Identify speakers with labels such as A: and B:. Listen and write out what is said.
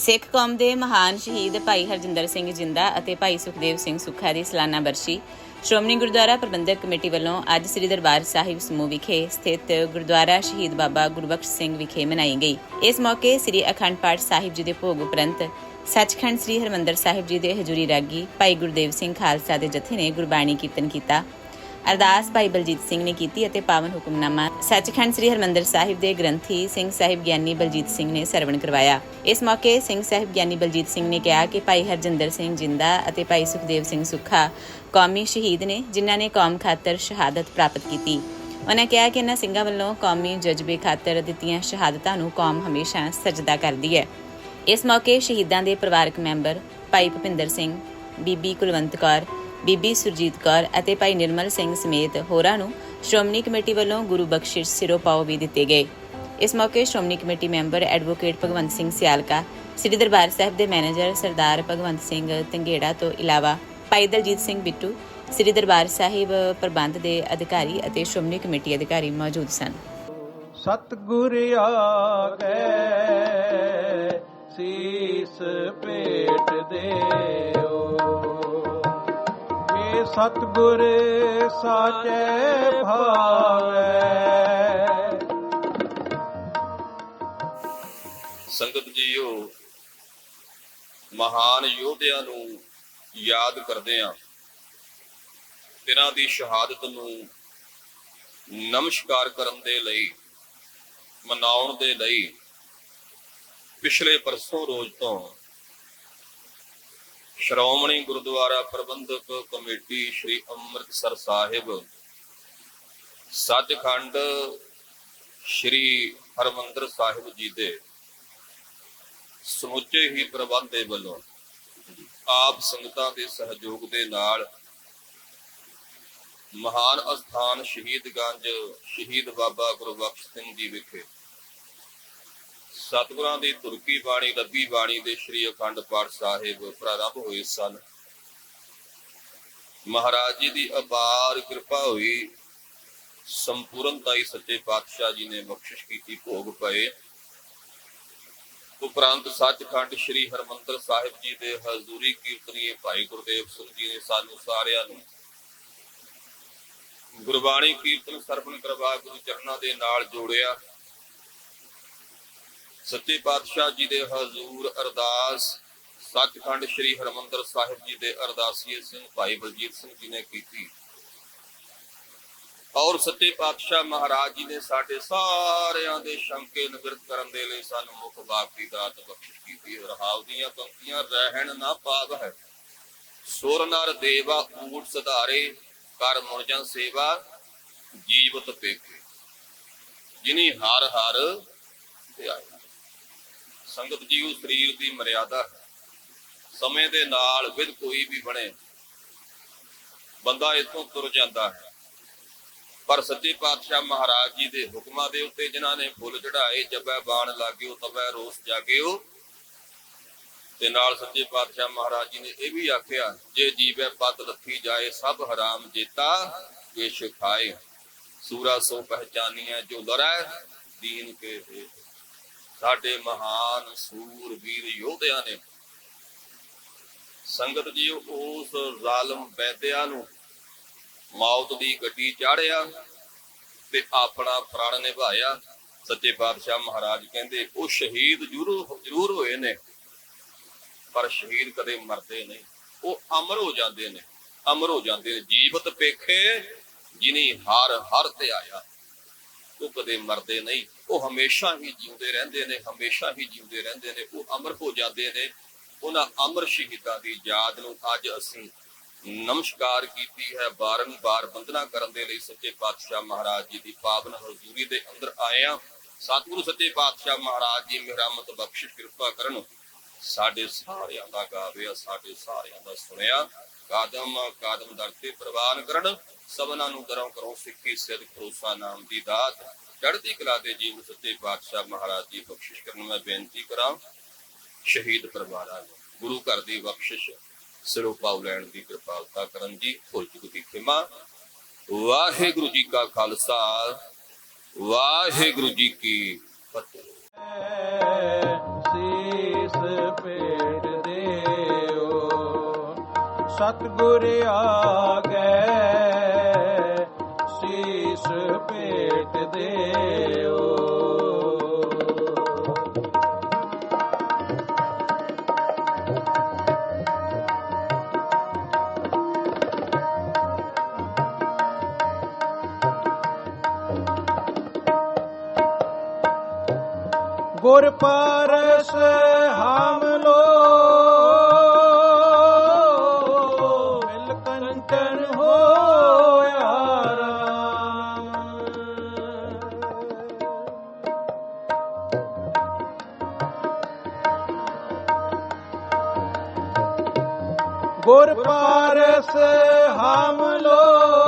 A: ਸਿੱਖ ਕੌਮ ਦੇ ਮਹਾਨ ਸ਼ਹੀਦ ਭਾਈ ਹਰਜਿੰਦਰ ਸਿੰਘ ਜਿੰਦਾ ਅਤੇ ਭਾਈ ਸੁਖਦੇਵ ਸਿੰਘ ਸੁੱਖਾ ਦੀ ਸਾਲਾਨਾ ਬਰਸੀ ਸ਼੍ਰੋਮਣੀ ਗੁਰਦੁਆਰਾ ਪ੍ਰਬੰਧਕ ਕਮੇਟੀ ਵੱਲੋਂ ਅੱਜ ਸ੍ਰੀ ਦਰਬਾਰ ਸਾਹਿਬ ਸਮੂਹ ਵਿਖੇ ਸਥਿਤ ਗੁਰਦੁਆਰਾ ਸ਼ਹੀਦ ਬਾਬਾ ਗੁਰਬਖਸ਼ ਸਿੰਘ ਵਿਖੇ ਮਨਾਈ ਗਈ। ਇਸ ਮੌਕੇ ਸ੍ਰੀ ਅਖੰਡ ਪਾਠ ਸਾਹਿਬ ਜੀ ਦੇ ਭੋਗ ਉਪਰੰਤ ਸੱਚਖੰਡ ਸ੍ਰੀ ਹਰਮੰਦਰ ਸਾਹਿਬ ਜੀ ਦੇ ਹਜੂਰੀ ਰਾਗੀ ਭਾਈ ਗੁਰਦੇਵ ਸਿੰਘ ਖਾਲਸਾ ਦੇ ਜਥੇ ਨੇ ਗੁਰਬਾਣੀ ਕੀਰਤਨ ਕੀਤਾ। ਅਰਦਾਸ ਭਾਈ ਬਲਜੀਤ ਸਿੰਘ ਨੇ ਕੀਤੀ ਅਤੇ ਪਾਵਨ ਹੁਕਮਨਾਮਾ ਸੱਚਖੰਡ ਸ੍ਰੀ ਹਰਮੰਦਰ ਸਾਹਿਬ ਦੇ ਗ੍ਰੰਥੀ ਸਿੰਘ ਸਾਹਿਬ ਗਿਆਨੀ ਬਲਜੀਤ ਸਿੰਘ ਨੇ ਸਰਵਣ ਕਰਵਾਇਆ। ਇਸ ਮੌਕੇ ਸਿੰਘ ਸਾਹਿਬ ਗਿਆਨੀ ਬਲਜੀਤ ਸਿੰਘ ਨੇ ਕਿਹਾ ਕਿ ਭਾਈ ਹਰਜਿੰਦਰ ਸਿੰਘ ਜਿੰਦਾ ਅਤੇ ਭਾਈ ਸੁਖਦੇਵ ਸਿੰਘ ਸੁੱਖਾ ਕੌਮੀ ਸ਼ਹੀਦ ਨੇ, ਜਿਨ੍ਹਾਂ ਨੇ ਕੌਮ ਖਾਤਰ ਸ਼ਹਾਦਤ ਪ੍ਰਾਪਤ ਕੀਤੀ। ਉਹਨਾਂ ਕਿਹਾ ਕਿ ਇਹਨਾਂ ਸਿੰਘਾਂ ਵੱਲੋਂ ਕੌਮੀ ਜਜ਼ਬੇ ਖਾਤਰ ਦਿੱਤੀਆਂ ਸ਼ਹਾਦਤਾਂ ਨੂੰ ਕੌਮ ਹਮੇਸ਼ਾ ਸਜਦਾ ਕਰਦੀ ਹੈ। ਇਸ ਮੌਕੇ ਸ਼ਹੀਦਾਂ ਦੇ ਪਰਿਵਾਰਕ ਮੈਂਬਰ ਭਾਈ ਭੁਪਿੰਦਰ ਸਿੰਘ, ਬੀਬੀ ਕੁਲਵੰਤ ਕੌਰ ਬੀਬੀ ਸੁਰਜੀਤ ਕੌਰ ਅਤੇ ਭਾਈ ਨਿਰਮਲ ਸਿੰਘ ਸਮੇਤ ਹੋਰਾਂ ਨੂੰ ਸ਼੍ਰੋਮਣੀ ਕਮੇਟੀ ਵੱਲੋਂ ਗੁਰੂ ਬਖਸ਼ਿਸ਼ ਸਿਰੋਂ ਵੀ ਦਿੱਤੇ ਗਏ। ਇਸ ਮੌਕੇ Shiromani Committee member advocate Bhagwant Singh Sialka, Sri Darbar Sahib ਦੇ ਮੈਨੇਜਰ ਸਰਦਾਰ ਭਗਵੰਤ ਸਿੰਘ ਤੰਗੇੜਾ ਤੋਂ ਇਲਾਵਾ ਭਾਈ ਦਲਜੀਤ ਸਿੰਘ ਬਿੱਟੂ, ਸ੍ਰੀ ਦਰਬਾਰ ਸਾਹਿਬ ਪ੍ਰਬੰਧ ਦੇ ਅਧਿਕਾਰੀ ਅਤੇ ਸ਼੍ਰੋਮਣੀ ਕਮੇਟੀ ਅਧਿਕਾਰੀ ਮੌਜੂਦ ਸਨ।
B: ਸਤਿਗੁਰ ਆਗੇ ਸੀਸ ਭੇਟ ਦਿਓ। ਸਤਿਗੁਰ ਸਾਚੇ ਭਾਵੇ।
C: ਸੰਗਤ ਜੀਓ, ਮਹਾਨ ਯੋਧਿਆਂ ਨੂੰ ਯਾਦ ਕਰਦੇ ਆਂ। ਤਿਨਾਂ ਦੀ ਸ਼ਹਾਦਤ ਨੂੰ ਨਮਸਕਾਰ ਕਰਨ ਦੇ ਲਈ, ਮਨਾਉਣ ਦੇ ਲਈ, ਪਿਛਲੇ ਪਰਸੋਂ ਰੋਜ਼ ਤੋਂ ਸ਼੍ਰੋਮਣੀ ਗੁਰਦੁਆਰਾ ਪ੍ਰਬੰਧਕ ਕਮੇਟੀ ਸ੍ਰੀ ਅੰਮ੍ਰਿਤਸਰ ਸਾਹਿਬ, ਸੱਚਖੰਡ ਸ੍ਰੀ ਹਰਮੰਦਰ ਸਾਹਿਬ ਜੀ ਦੇ ਸਮੁੱਚੇ ਹੀ ਪ੍ਰਬੰਧ ਦੇ ਵੱਲੋਂ ਆਪ ਸੰਗਤਾਂ ਦੇ ਸਹਿਯੋਗ ਦੇ ਨਾਲ ਮਹਾਨ ਅਸਥਾਨ ਸ਼ਹੀਦਗੰਜ ਸ਼ਹੀਦ ਬਾਬਾ ਗੁਰਬਖਸ਼ ਸਿੰਘ ਜੀ ਵਿਖੇ ਸਤਿਗੁਰਾਂ ਦੀ ਤੁਰਕੀ ਬਾਣੀ, ਰੱਬੀ ਬਾਣੀ ਦੇ ਸ੍ਰੀ ਅਖੰਡ ਪਾਠ ਸਾਹਿਬ ਪ੍ਰਾਰੰਭ ਹੋਏ ਸਨ। ਮਹਾਰਾਜ ਜੀ ਦੀ ਅਪਾਰ ਕਿਰਪਾ ਹੋਈ। ਸੰਪੂਰਨਤਾ ਸੱਚੇ ਪਾਤਸ਼ਾਹ ਜੀ ਨੇ ਬਖਸ਼ਿਸ਼ ਕੀਤੀ, ਭੋਗ ਪਏ। ਉਪਰੰਤ ਸੱਚਖੰਡ ਸ੍ਰੀ ਹਰਮੰਦਰ ਸਾਹਿਬ ਜੀ ਦੇ ਹਜ਼ੂਰੀ ਕੀਰਤਨੀਏ ਭਾਈ ਗੁਰਦੇਵ ਸਿੰਘ ਜੀ ਨੇ ਸਾਨੂੰ ਸਾਰਿਆਂ ਨੂੰ ਗੁਰਬਾਣੀ ਕੀਰਤਨ ਸਰਵਣ ਕਰਵਾ ਗੁਰੂ ਚਰਨਾਂ ਦੇ ਨਾਲ ਜੋੜਿਆ। ਸੱਚੇ ਪਾਤਸ਼ਾਹ ਜੀ ਦੇ ਹਜ਼ੂਰ ਅਰਦਾਸ, ਸੱਚਖੰਡ ਸ੍ਰੀ ਹਰਮੰਦਰ ਸਾਹਿਬ ਜੀ ਦੇ ਅਰਦਾਸੀਏ ਸਿੰਘ ਭਾਈ ਬਲਜੀਤ ਸਿੰਘ ਜੀ ਨੇ ਕੀਤੀ। ਔਰ ਸੱਚੇ ਪਾਤਸ਼ਾਹ ਮਹਾਰਾਜ ਜੀ ਨੇ ਸਾਡੇ ਸਾਰਿਆਂ ਦੇ ਸ਼ੰਕੇ ਨਿਵਰਤ ਕਰਨ ਦੇ ਲਈ ਸਾਨੂੰ ਮੁਖ ਬਾਪ ਦੀ ਦਾਤ ਬਖਸ਼ਿਸ਼ ਕੀਤੀ ਰਹਾਉ ਦੀਆਂ ਪੰਕਤੀਆਂ, ਰਹਿਣ ਨਾ ਪਾਵ ਹੈ। ਸੁਰ ਨਰ ਦੇਵਾ ਊਟ ਸਧਾਰੇ, ਕਰ ਮੁਰਜਨ ਸੇਵਾ, ਜੀਵਤ ਪੇਖੇ ਜਿਨੀ ਹਰ ਹਰ ਧਿਆਇਆ ਸੰਗਤ ਜੀਉ ਸਰੀਰ ਦੀ ਮਰਿਆਦਾ ਹੈ ਸਮੇਂ ਦੇ ਨਾਲ ਵਿਦ ਕੋਈ ਵੀ ਬਣੇ, ਬੰਦਾ ਇਥੋਂ ਤੁਰ ਜਾਂਦਾ ਹੈ। ਪਰ ਸੱਚੇ ਪਾਤਸ਼ਾਹ ਮਹਾਰਾਜ ਜੀ ਦੇ ਹੁਕਮਾਂ ਦੇ ਉੱਤੇ ਜਿਨ੍ਹਾਂ ਨੇ ਫੁੱਲ ਚੜਾਏ ਜਬੈ ਬਾਣ ਲਾਗਿਓ ਤਬੈ ਰੋਸ ਜਾਗਿਓ, ਤੇ ਨਾਲ ਸੱਚੇ ਪਾਤਸ਼ਾਹ ਮਹਾਰਾਜ ਜੀ ਨੇ ਇਹ ਵੀ ਆਖਿਆ, ਜੇ ਜੀਵੈ ਪਤ ਰੱਖੀ ਜਾਏ, ਸਭ ਹਰਾਮ ਜੇਤਾ ਵੇਸ਼ ਖਾਏ। ਸੂਰਾ ਸੋ ਪਹਿਚਾਨੀਐ, ਜੋ ਲਰੈ, ਦੀਨ ਕੇ ਹੈ ਸਾਡੇ ਮਹਾਨ ਸੂਰਵੀਰ ਯੋਧਿਆਂ ਨੇ। ਸੰਗਤ ਜੀ ਉਸ ਜ਼ਾਲਮ ਬੈਦਿਆਂ ਨੂੰ ਮੌਤ ਦੀ ਗੱਡੀ ਚਾੜਿਆ ਤੇ ਆਪਣਾ ਪ੍ਰਾਣ ਨਿਭਾਇਆ। ਸੱਚੇ ਪਾਤਸ਼ਾਹ ਮਹਾਰਾਜ ਕਹਿੰਦੇ, ਉਹ ਸ਼ਹੀਦ ਜ਼ਰੂਰ ਜ਼ਰੂਰ ਹੋਏ ਨੇ, ਪਰ ਸ਼ਹੀਦ ਕਦੇ ਮਰਦੇ ਨਹੀਂ। ਉਹ ਅਮਰ ਹੋ ਜਾਂਦੇ ਨੇ, ਅਮਰ ਹੋ ਜਾਂਦੇ ਨੇ। ਜੀਵਤ ਪੇਖੇ, ਜਿਨੀ ਹਰ ਹਰ ਤੇ ਆਇਆ। ਉਹ ਕਦੇ ਮਰਦੇ ਨਹੀਂ। ਉਹ ਹਮੇਸ਼ਾ ਹੀ ਜਿਉਂਦੇ ਰਹਿੰਦੇ ਨੇ, ਹਮੇਸ਼ਾ ਹੀ ਜਿਉਂਦੇ ਰਹਿੰਦੇ ਨੇ। ਉਹ ਅਮਰ ਹੋ ਜਾਂਦੇ ਨੇ। ਉਹਨਾਂ ਅਮਰ ਸ਼ਹੀਦਾਂ ਦੀ ਯਾਦ ਨੂੰ ਅੱਜ ਅਸੀਂ ਨਮਸਕਾਰ ਕੀਤੀ ਹੈ। ਬਾਰੰਬਾਰ ਬੰਦਨਾ ਕਰਨ ਦੇ ਲਈ ਸੱਚੇ ਪਾਤਸ਼ਾਹ ਮਹਾਰਾਜ ਜੀ ਦੀ ਪਾਵਨ ਹਜ਼ੂਰੀ ਦੇ ਅੰਦਰ ਆਏ ਆ ਸਤਿਗੁਰੂ ਸੱਚੇ ਪਾਤਸ਼ਾਹ ਮਹਾਰਾਜ ਜੀ ਮਿਹਰਮਤ ਬਖਸ਼ਿਸ਼, ਕਿਰਪਾ ਕਰਨ। ਸਾਡੇ ਸਾਰਿਆਂ ਦਾ ਗਾਵਿਆ, ਸਾਡੇ ਸਾਰਿਆਂ ਦਾ ਸੁਣਿਆ। ਕਾਦਮ ਕਾਦਮ ਦਰ ਤੇ ਪ੍ਰਵਾਨ ਕਰਨ। ਸਭਨਾਂ ਨੂੰ ਦਰੋਂ ਕਰੋ ਸਿੱਖੀ ਸਿਰ ਭਰੋਸਾ, ਨਾਮ ਦੀ ਦਾਤ। ਚੜ੍ਹਦੀ ਕਲਾ ਦੇ ਜੀਵ ਸੱਚੇ ਪਾਤਸ਼ਾਹ ਮਹਾਰਾਜ ਜੀ ਬਖਸ਼ਿਸ਼ ਕਰਨ ਮੈਂ ਬੇਨਤੀ ਕਰਾਂ। ਸ਼ਹੀਦ ਪਰਿਵਾਰਾਂ ਨੂੰ ਗੁਰੂ ਘਰ ਦੀ ਬਖਸ਼ਿਸ਼, ਸਿਰੋਂ ਪਾਉ ਲੈਣ ਦੀ ਕਿਰਪਾਲਤਾ ਕਰਨ ਜੀ ਭੁੱਲ ਦੀ ਖਿਮਾ। ਵਾਹਿਗੁਰੂ ਜੀ ਕਾ ਖਾਲਸਾ, ਵਾਹਿਗੁਰੂ ਜੀ ਕੀ ਫਤਿਹ।
B: ਸੀਸ ਭੇਟ ਦਿਓ। ਸਤਿਗੁਰ ਆਗੇ ਗੁਰ ਪਾਰਸ ਹਮ ਲੋ। ਮਿਲ ਕੰਚਨ ਹੋਇਆ ਰਾਮ। ਗੁਰ ਪਾਰਸ ਹਮ ਲੋ।